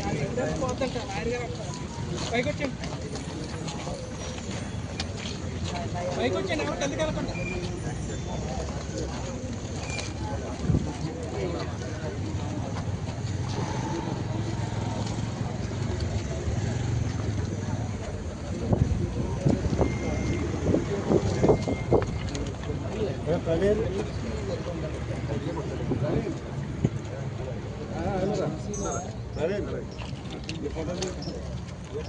అసలు పైకి వచ్చేయండి కొంచెం అది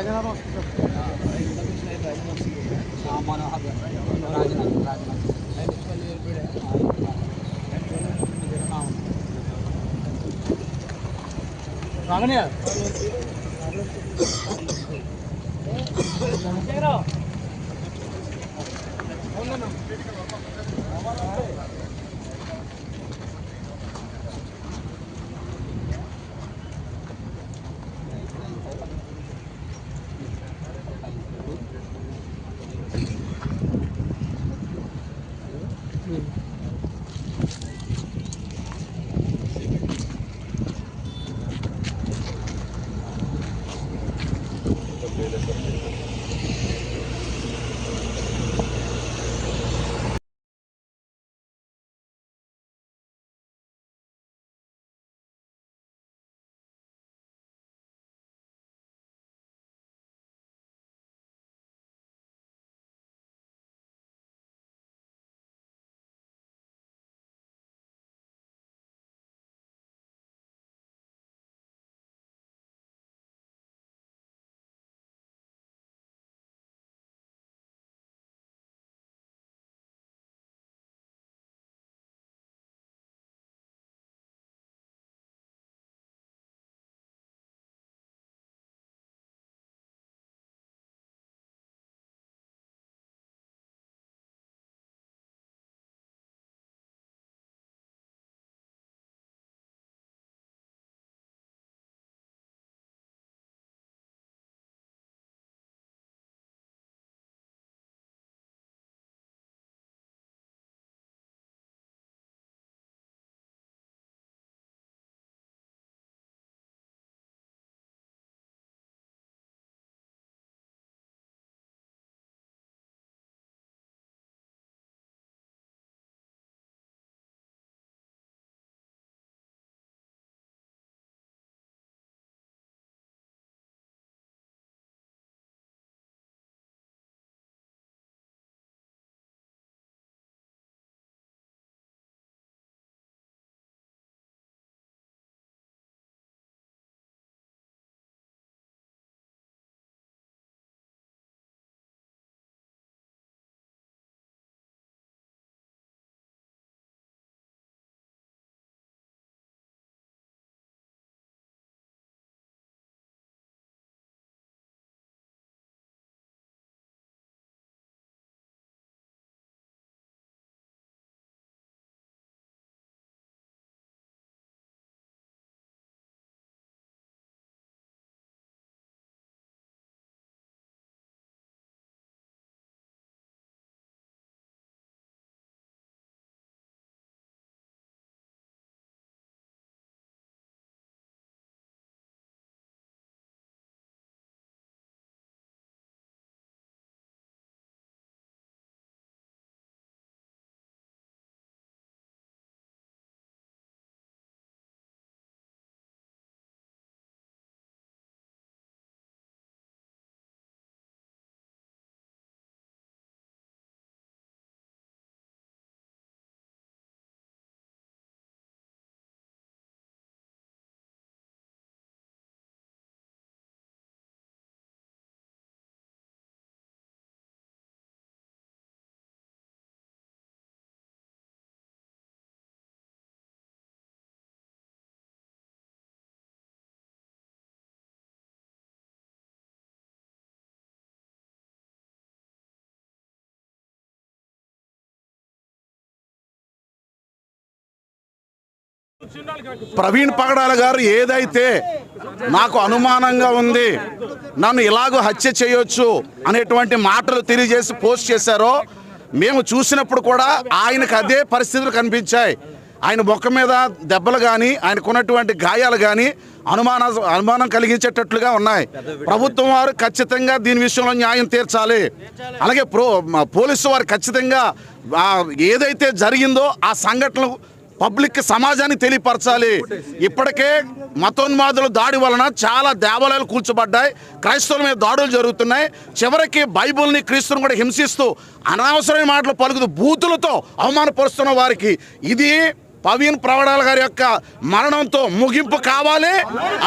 राजनाथ हॉस्पिटल मनोहर राजनाथ राजनाथ రాగనే అవునా ప్రవీణ్ పగడాల గారు ఏదైతే నాకు అనుమానంగా ఉంది నన్ను ఇలాగూ హత్య చేయొచ్చు అనేటువంటి మాటలు తెలియజేసి పోస్ట్ చేశారో మేము చూసినప్పుడు కూడా ఆయనకు అదే పరిస్థితులు కనిపించాయి. ఆయన మొక్క మీద దెబ్బలు కానీ ఆయనకున్నటువంటి గాయాలు కానీ అనుమాన అనుమానం కలిగించేటట్లుగా ఉన్నాయి. ప్రభుత్వం వారు ఖచ్చితంగా దీని విషయంలో న్యాయం తీర్చాలి. అలాగే ప్రో పోలీసు వారు ఖచ్చితంగా ఏదైతే జరిగిందో ఆ సంఘటనలు పబ్లిక్ సమాజానికి తెలియపరచాలి. ఇప్పటికే మతోన్మాదుల దాడి వలన చాలా దేవాలయాలు కూల్చబడ్డాయి. క్రైస్తవుల మీద దాడులు జరుగుతున్నాయి. చివరికి బైబుల్ని క్రీస్తుని కూడా హింసిస్తూ అనవసరమైన మాటలు పలుకుతూ బూతులతో అవమానపరుస్తున్న వారికి ఇది పవీన్ ప్రవడాల గారి యొక్క మరణంతో ముగింపు కావాలి.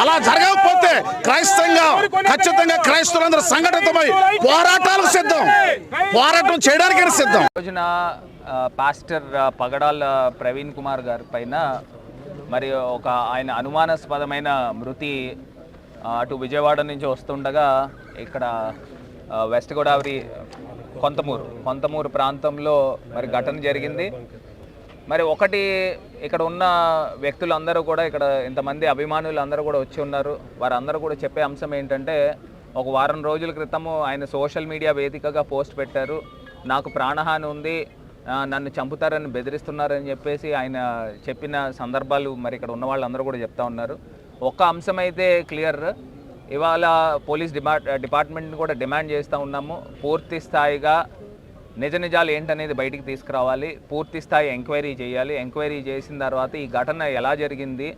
అలా జరగకపోతే క్రైస్తంగా ఖచ్చితంగా క్రైస్తవులందరూ సంఘటితమై పోరాటాలకు సిద్ధం. పోరాటం చేయడానికి సిద్ధం. రోజున పాస్టర్ పగడాల ప్రవీణ్ కుమార్ గారి పైన మరి ఒక ఆయన అనుమానాస్పదమైన మృతి అటు విజయవాడ నుంచి వస్తుండగా ఇక్కడ వెస్ట్ గోదావరి కొంతమూరు కొంతమూరు ప్రాంతంలో మరి ఘటన జరిగింది. మరి ఒకటి ఇక్కడ ఉన్న వ్యక్తులందరూ కూడా ఇక్కడ ఇంతమంది అభిమానులు అందరూ కూడా వచ్చి ఉన్నారు. వారందరూ కూడా చెప్పే అంశం ఏంటంటే ఒక వారం రోజుల క్రితము ఆయన సోషల్ మీడియా వేదికగా పోస్ట్ పెట్టారు. నాకు ప్రాణహాని ఉంది నన్ను చంపుతారని బెదిరిస్తున్నారని చెప్పేసి ఆయన చెప్పిన సందర్భాలు మరి ఇక్కడ ఉన్న వాళ్ళందరూ కూడా చెప్తా ఉన్నారు. ఒక్క అంశం అయితే క్లియర్. ఇవాళ పోలీస్ డిపార్ట్ డిపార్ట్మెంట్ని కూడా డిమాండ్ చేస్తూ ఉన్నాము. పూర్తి స్థాయిగా నిజ నిజాలు ఏంటనేది బయటికి తీసుకురావాలి పూర్తి స్థాయి ఎంక్వైరీ చేయాలి. ఎంక్వైరీ చేసిన తర్వాత ఈ ఘటన ఎలా జరిగింది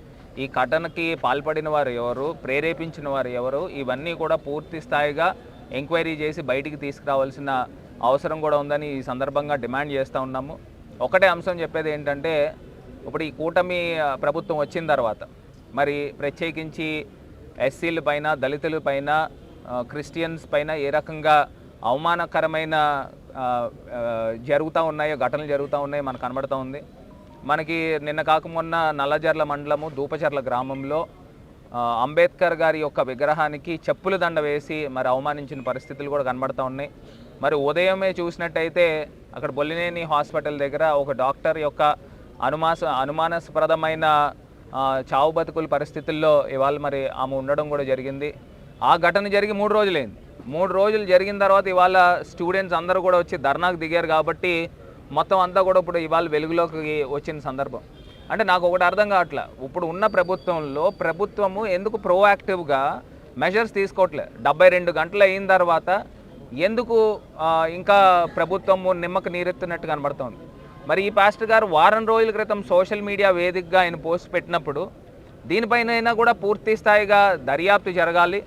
ఈ ఘటనకి పాల్పడిన వారు ఎవరు ప్రేరేపించిన వారు ఎవరు ఇవన్నీ కూడా పూర్తి స్థాయిగా ఎంక్వైరీ చేసి బయటికి తీసుకురావాల్సిన అవసరం కూడా ఉందని ఈ సందర్భంగా డిమాండ్ చేస్తూ ఉన్నాము. ఒకటే అంశం చెప్పేది ఏంటంటే ఇప్పుడు ఈ కూటమి ప్రభుత్వం వచ్చిన తర్వాత మరి ప్రత్యేకించి ఎస్సీల పైన దళితుల పైన క్రిస్టియన్స్ పైన ఏ రకంగా అవమానకరమైన జరుగుతూ ఉన్నాయి ఘటనలు జరుగుతూ ఉన్నాయి మనకు కనబడుతూ ఉంది. మనకి నిన్న కాక మొన్న నల్లజర్ల మండలము దూపచర్ల గ్రామంలో అంబేద్కర్ గారి యొక్క విగ్రహానికి చెప్పుల దండ వేసి మరి అవమానించిన పరిస్థితులు కూడా కనబడుతూ ఉన్నాయి. మరి ఉదయమే చూసినట్టయితే అక్కడ బొల్లినేని హాస్పిటల్ దగ్గర ఒక డాక్టర్ యొక్క అనుమాస అనుమానాస్పదమైన చావు బతుకుల పరిస్థితుల్లో ఇవాళ మరి ఆమె ఉండడం కూడా జరిగింది. ఆ ఘటన జరిగి మూడు రోజులైంది. మూడు రోజులు జరిగిన తర్వాత ఇవాళ స్టూడెంట్స్ అందరూ కూడా వచ్చి ధర్నాకు దిగారు కాబట్టి మొత్తం అంతా కూడా ఇప్పుడు ఇవాళ వెలుగులోకి వచ్చిన సందర్భం. అంటే నాకు ఒకటి అర్థం కావట్లే. ఇప్పుడు ఉన్న ప్రభుత్వంలో ప్రభుత్వము ఎందుకు ప్రోయాక్టివ్గా మెజర్స్ తీసుకోవట్లే? డెబ్బై రెండు గంటలు అయిన తర్వాత ఎందుకు ఇంకా ప్రభుత్వము నిమ్మకు నీరెత్తున్నట్టు కనబడుతోంది? మరి ఈ పాస్టర్ గారు వారం రోజుల క్రితం సోషల్ మీడియా వేదికగా ఆయన పోస్ట్ పెట్టినప్పుడు దీనిపైన అయినా కూడా పూర్తి స్థాయిగా దర్యాప్తు జరగాలి.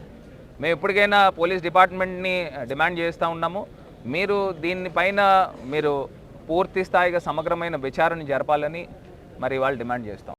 మేము ఎప్పటికైనా పోలీస్ డిపార్ట్మెంట్ని డిమాండ్ చేస్తూ ఉన్నాము. మీరు దీనిపైన మీరు పూర్తి స్థాయిగా సమగ్రమైన విచారణ జరపాలని మరి వాళ్ళు డిమాండ్ చేస్తాం